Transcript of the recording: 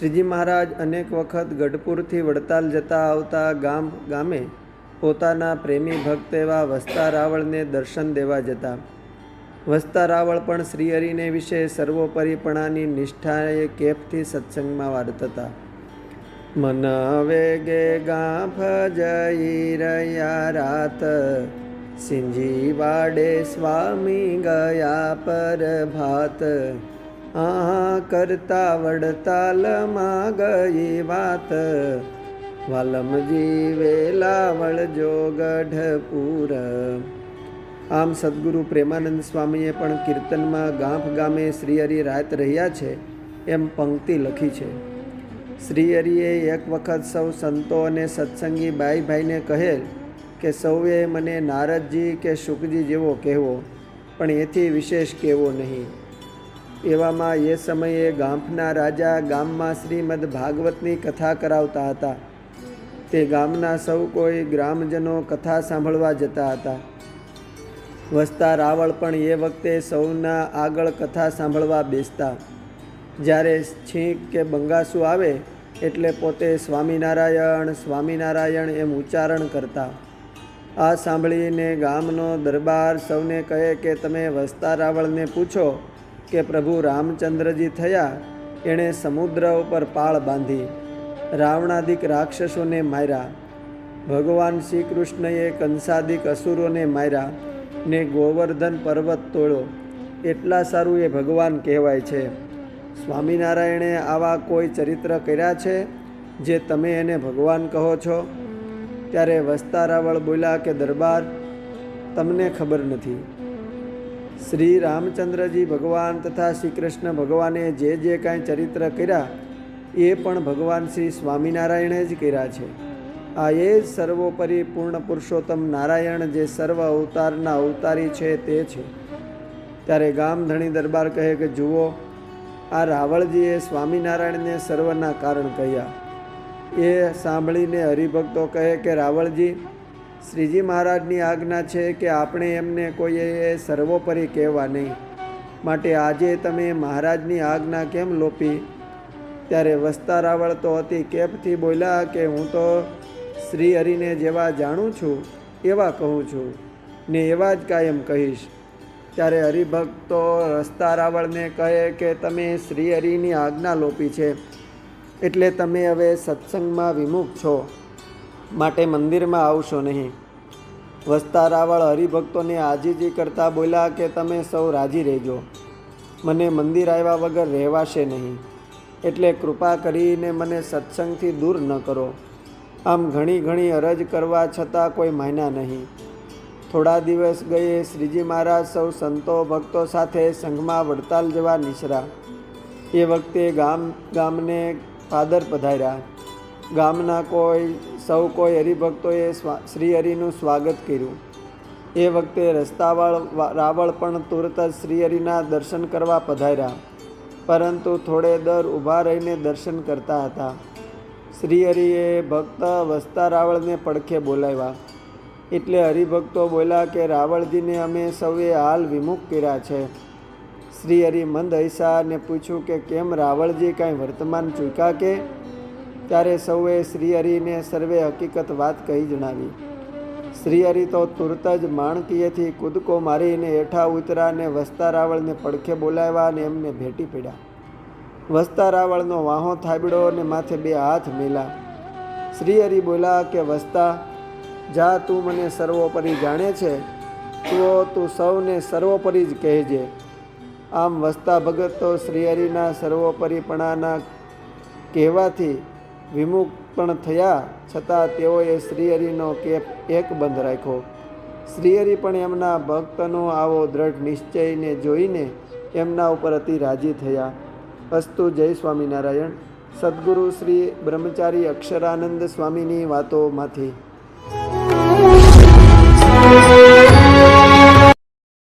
શ્રીજી મહારાજ અનેક વખત ગઢપુરથી વડતાલ જતા આવતા ગામ, ગામે પોતાના પ્રેમી ભક્ત એવા વસ્તા રાવળને દર્શન દેવા જતા. વસ્તા રાવળ પણ શ્રીહરિને વિશે સર્વોપરીપણાની નિષ્ઠાએ કેફથી સત્સંગમાં વાર્તતા. મન વેગે ગા ભજઈ રહ્યા રાત, સિંજી વાડે સ્વામી ગયા પર ભાત. આ કરતા વડતાલમાં ગઈ વાત. વાલમજી વેલાવળ જોગઢપુર આમ સદગુરુ પ્રેમાનંદ સ્વામીએ પણ કીર્તનમાં ગાંફ ગામે શ્રીહરિ રાત રહ્યા છે એમ પંક્તિ લખી છે. શ્રીહરિએ એક વખત સૌ સંતો અને સત્સંગી બાઈ ભાઈને કહેલ કે સૌએ મને નારદજી કે શુકજી જેવો કહેવો, પણ એથી વિશેષ કહેવો નહીં. એવામાં એ સમયે ગાંફના રાજા ગામમાં શ્રીમદ ભાગવતની કથા કરાવતા હતા. તે ગામના સૌ કોઈ ગ્રામજનો કથા સાંભળવા જતા હતા. વસતા રાવળ પણ એ વખતે સૌના આગળ કથા સાંભળવા બેસતા. જ્યારે છીંક કે બંગાસુ આવે, એટલે પોતે સ્વામિનારાયણ સ્વામિનારાયણ એમ ઉચ્ચારણ કરતા. આ સાંભળીને ગામનો દરબાર સૌને કહે કે, તમે વસતા રાવળને પૂછો કે પ્રભુ રામચંદ્રજી થયા, એણે સમુદ્ર ઉપર પાળ બાંધી, રાવણાદિક રાક્ષસોને માર્યા, ભગવાન શ્રી કૃષ્ણએ કંસાદિક અસુરોને માર્યા ને ગોવર્ધન પર્વત તોડ્યો. એટલા સારું એ ભગવાન કહેવાય છે. સ્વામિનારાયણે આવા કોઈ ચરિત્ર કર્યા છે જે તમે એને ભગવાન કહો છો? ત્યારે વસ્તા રાવળ બોલ્યા કે દરબાર, તમને ખબર નથી. શ્રી રામચંદ્રજી ભગવાન તથા શ્રી કૃષ્ણ ભગવાને જે જે કાંઈ ચરિત્ર કર્યા, એ પણ ભગવાન શ્રી સ્વામિનારાયણે જ કર્યા છે. આ એ જ સર્વોપરી પૂર્ણ પુરુષોત્તમ નારાયણ જે સર્વ અવતારના અવતારી છે તે છે. ત્યારે ગામ ધણી દરબાર કહે કે, જુઓ, આ રાવળજીએ સ્વામિનારાયણને સર્વના કારણ કહ્યા. એ સાંભળીને હરિભક્તો કહે કે, રાવળજી શ્રીજી મહારાજની આજ્ઞા છે કે આપણે એમને કોઈએ સર્વોપરી કહેવા નહીં. માટે આજે તમે મહારાજની આજ્ઞા કેમ લોપી? ત્યારે વસતા રાવળ તો અતિ કેપથી બોલ્યા કે હું તો શ્રી હરિને જેવા જાણું છું, એવા કહું છું, ને એવા જ કાયમ કહીશ. ત્યારે હરિભક્તો રસ્તા રાવળને કહે કે તમે શ્રી હરિની આજ્ઞા લોપી છે, એટલે તમે હવે સત્સંગમાં વિમુખ છો. માટે મંદિરમાં આવશો નહીં. વસતા રાવળ હરિભક્તોને આજીજી કરતા બોલ્યા કે તમે સૌ રાજી રહેજો. મને મંદિર આવ્યા વગર રહેવાશે નહીં. એટલે કૃપા કરીને મને સત્સંગથી દૂર ન કરો. આમ ઘણી ઘણી અરજ કરવા છતાં કોઈ માયના નહીં. થોડા દિવસ ગયે શ્રીજી મહારાજ સૌ સંતો ભક્તો સાથે સંઘમાં વડતાલ જવા નિશરા એ વખતે ગામ ગામને ફાદર પધાર્યા. ગામના કોઈ, સૌ કોઈ હરિભક્તોએ શ્રી હરિનું સ્વાગત કર્યું. એ વખતે રસ્તાવાળ રાવળ પણ તુરત જ શ્રી હરિના દર્શન કરવા પધાર્યા. પરંતુ થોડે દર ઊભા રહીને દર્શન કરતા હતા. શ્રી હરિએ ભક્ત વસતા રાવળને પડખે બોલાવ્યા. એટલે હરિભક્તો બોલ્યા કે, રાવળજીને અમે સૌએ હાલ વિમુખ કર્યા છે. શ્રી હરિ મંદ હૈસાને પૂછ્યું કે, કેમ રાવળજી કાંઈ વર્તમાન ચૂક્યા કે? ત્યારે સૌએ શ્રી હરિને સર્વે હકીકત વાત કહી જણાવી. શ્રી હરિ તો તુરત જ માણકીએથી કૂદકો મારીને હેઠા ઉતરા ને વસ્તા રાવળને પડખે બોલાવ્યા અને એમને ભેટી પડ્યા. વસતા રાવળનો વાહો થાબડો અને માથે બે હાથ મેલા. શ્રી હરિ બોલ્યા કે, વસ્તા, જા તું મને સર્વોપરી જાણે છે. તો તું સૌને સર્વોપરી જ કહેજે. આમ વસ્તા ભગત તો શ્રીહરિના સર્વોપરીપણાના કહેવાથી વિમુખ પણ થયા, છતાં તેઓએ શ્રીહરિનો કેપ એક બંધ રાખ્યો. શ્રીહરિ પણ એમના ભક્તનો આવો દ્રઢ નિશ્ચયને જોઈને એમના ઉપર અતિ રાજી થયા. અસ્તુ જય સ્વામિનારાયણ. સદગુરુ શ્રી બ્રહ્મચારી અક્ષરાનંદ સ્વામીની વાતોમાંથી.